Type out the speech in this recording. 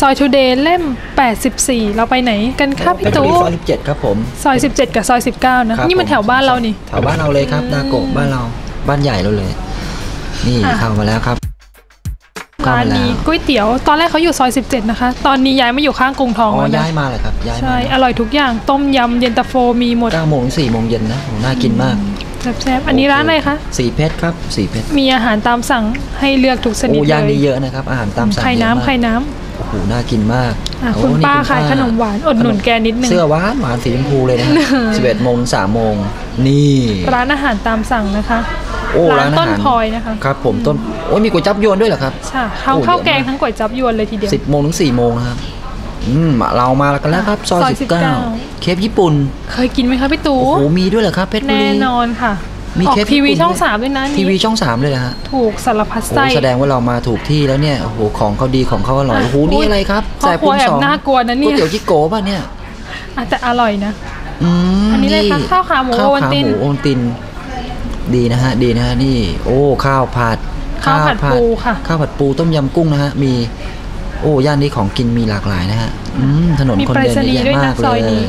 ซอยทูเดย์เล่ม 84 เราไปไหนกันครับเพพี่ชรบุตู่รีซอยสิบเจ็ดครับผม ซอย 17 กับซอย 19 นะครับนี่มันผแถวบ้านเรานี่ แถวบ้านเราเลยครับ นาโกะบ้านเรา บ้านใหญ่เราเลย นี่อะเข้ามาแล้วครับเข้าร้านมาแล้วนี้ก๋วยเตี๋ยว ตอนแรกเขาอยู่ซอย 17 นะคะ ตอนนี้ย้ายมาอยู่ข้างกรุงทองอ๋อแล้วย้านะยมาเลยครับ ย้ายใช่มาอร่อยทุกอย่าง ต้มยำ เย็นตาโฟ มีหมดเก้าโมงถึงสี่โมงเย็นนะโหน่ากินมากแซ่บๆอันนี้ร้านอะไรคะสีเพชรครับสีเพชร มีอาหารตามสั่งให้เลือกทุกชนิโอ้ดย่านเลนี้ยเยอะนะครับ อาหารตามสั่งไข่เยอะน้ำมากไข่น้โอ้ โหน่ากินมากำอะโอ้คุณนี่ป้าขายขนมหวานอดหนุนแกนิดนึง เสื้อหวานหวานสีชมพูเลยนะสิบเอ็ดโมงสามโมงนี่ ร้านอาหารตามสั่งนะคะโอ้ร้านอาต้นหารพลอยนะคะครับ ผมต้นโอ้ยมีก๋วยจับยวนด้วยเหรอครับ ใช่ข้าวโอ้ข้าวเยอะแกงมากทั้งก๋วยจับยวนเลยทีเดียว สิบโมงถึงสี่โมงนะครับ อืมเรามาแล้วกันแล้วครับซอยซอยสิบเก้า19 เคฟญี่ปุ่นเคยกินไหมคะพี่ตู่โอ้โหมีด้วยเหรอครับเพชรบุแน่รีนอนค่ะ มีออกเคปทีวีญี่ปุ่นช่องด้วยสามด้วยนะทีวีนี่ช่องสามเลยนะฮะถูกสารพัดโอ้ไส้แสดงว่าเรามาถูกที่แล้วเนี่ยโอ้โหของเขาดีของเขาอร่อยโอ้โหนี่อะไรครับครอบครัวแอบน่ากลัวนะเนี่ยก๋วยเตี๋ยวจิโกะป่ะเนี่ยอาจจะอร่อยนะ อืมอันนี้เลยครับข้าวขาหมูข้าวโอวัลขาตินหมูโอวัลติน ดีนะฮะดีนะฮะนี่ โอ้ข้าวผัดข้าวผัดปูค่ะ ข้าวผัดปูต้มยำกุ้งนะฮะมี โอ้ย่านนี้ของกินมีหลากหลายนะฮะอืมถนนมีคนไปรเดินษณีเยอะย์ด้วยแยะนะมากซอยเลนี้ย